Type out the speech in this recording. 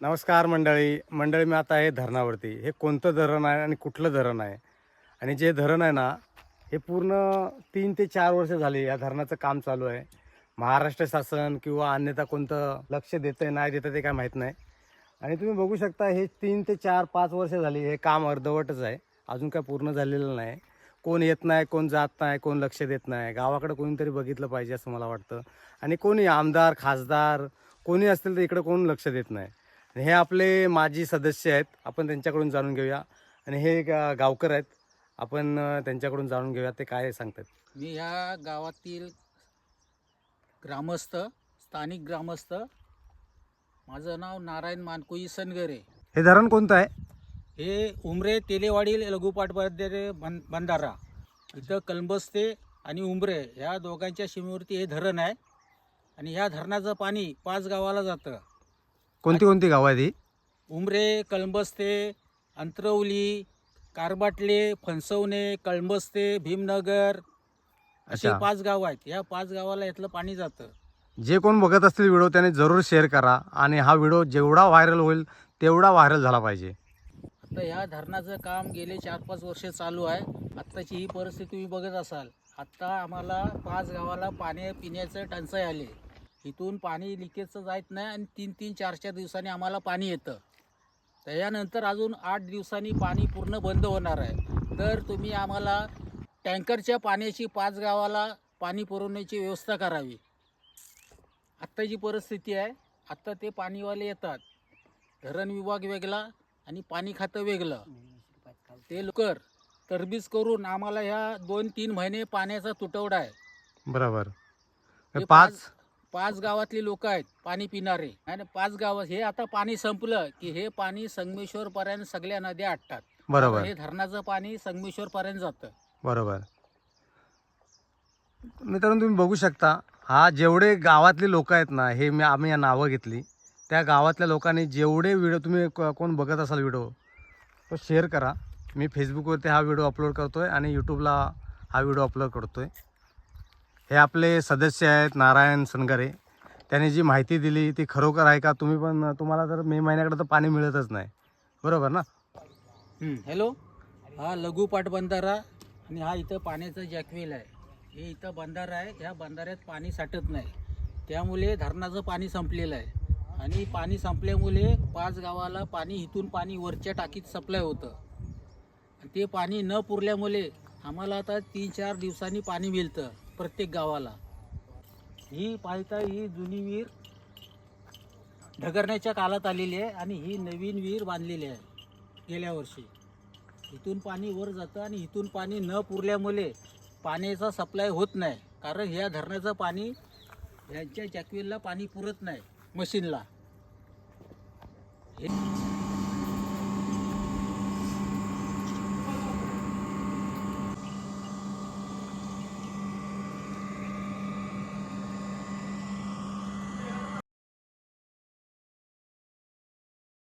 नमस्कार मंडळी. मंडळी मी आता आहे धरणावरती. हे कोणतं धरण आहे आणि कुठलं धरण आहे? आणि जे धरण आहे ना हे पूर्ण तीन ते चार वर्ष झाली या धरणाचं काम चालू आहे. महाराष्ट्र शासन किंवा अन्यथा कोणतं लक्ष देतं आहे नाही देतं ते काय माहीत नाही. आणि तुम्ही बघू शकता हे तीन ते चार पाच वर्ष झाली हे काम अर्धवटच आहे. अजून काय पूर्ण झालेलं नाही. कोण येत नाही कोण जात नाही कोण लक्ष देत नाही. गावाकडे कोणीतरी बघितलं पाहिजे असं मला वाटतं. आणि कोणी आमदार खासदार कोणी असतील तर इकडं कोण लक्ष देत नाही. आणि हे आपले माजी सदस्य आहेत. आपण त्यांच्याकडून जाणून घेऊया. आणि हे गा- गावकर आहेत. आपण अं, त्यांच्याकडून जाणून घेऊया ते काय सांगतात. मी ह्या गावातील ग्रामस्थ स्थानिक ग्रामस्थ. माझं नाव नारायण मानकोई सनगरे. हे धरण कोणतं आहे? हे उमरे तेलेवाडी लघुपाट बंदरे बं बंधारा. इथं कलंबस्ते आणि उमरे ह्या दोघांच्या सीमेवरती हे धरण आहे. आणि ह्या धरणाचं पाणी पाच गावाला जातं. कोणती कोणती गावं आहेत ही? उमरे कळंबस्ते अंतरवली कारबाटले फणसवणे कळंबस्ते भीमनगर असे अच्छा. पाच गाव आहेत. या पाच गावाला यातलं पाणी जातं. जे कोण बघत असतील व्हिडिओ त्याने जरूर शेअर करा आणि हा व्हिडिओ जेवढा व्हायरल होईल तेवढा व्हायरल झाला पाहिजे. आता ह्या धरणाचं काम गेले चार पाच वर्ष चालू आहे. आत्ताची ही परिस्थिती तुम्ही बघत असाल. आत्ता आम्हाला पाच गावाला पाणी पिण्याचं टंचाई आले. इथून पाणी लिकेजचं जात नाही आणि तीन तीन चार चार दिवसांनी आम्हाला पाणी येतं. त्याच्यानंतर अजून आठ दिवसांनी पाणी पूर्ण बंद होणार आहे. तर तुम्ही आम्हाला टँकरच्या पाण्याची पाच गावाला पाणी पुरवण्याची व्यवस्था करावी. आत्ता जी परिस्थिती आहे आत्ता ते पाणीवाले येतात. धरण विभाग वेगळा आणि पाणी खातं वेगळं. ते लवकर तरबीज करून आम्हाला ह्या दोन तीन महिने पाण्याचा तुटवडा आहे. बरोबर. पाच पाच गावातली लोक आहेत पाणी पिणारे. आणि पाच गावात हे आता पाणी संपलं की हे पाणी संगमेश्वर पर्यंत सगळ्या नद्या आटतात. बरोबर. हे धरणाचं पाणी संगमेश्वर पर्यंत जातं. बरोबर. मित्रांनो तुम्ही बघू शकता हा जेवढे गावातले लोक आहेत ना हे मी आम्ही या नावं घेतली. त्या गावातल्या लोकांनी जेवढे व्हिडिओ तुम्ही कोण बघत असाल व्हिडिओ तो शेअर करा. मी फेसबुकवरती हा व्हिडिओ अपलोड करतो आहे आणि यूट्यूबला हा व्हिडिओ अपलोड करतो आहे हे आपले सदस्य आहेत नारायण सनगरे. त्यांनी जी माहिती दिली ती खरोखर आहे का? तुम्ही पण तुम्हाला तर मे महिन्याकडे तर पाणी मिळतच नाही. बरोबर ना? हॅलो हा लघु पाटबंधारा आणि हा इथं पाण्याचं जॅकवेल आहे. हे इथं बंधारा आहे. ह्या बंधाऱ्यात पाणी साठत नाही. त्यामुळे धरणाचं पाणी संपलेलं आहे. आणि पाणी संपल्यामुळे पाच गावाला पाणी इथून पाणी वरच्या टाकीत सप्लाय होतं. आणि ते पाणी न पुरल्यामुळे आम्हाला आता तीन चार दिवसांनी पाणी मिळतं. प्रत्येक गावाला. ही पाहता ही जुनी विहीर ढगरण्याच्या काळात आलेली आहे आणि ही नवीन विहीर बांधलेली आहे गेल्या वर्षी. इथून पाणी वर जातं आणि इथून पाणी न पुरल्यामुळे पाण्याचा सप्लाय होत नाही. कारण ह्या धरणाचं पाणी ह्यांच्या जॅकवेलला पाणी पुरत नाही मशीनला हे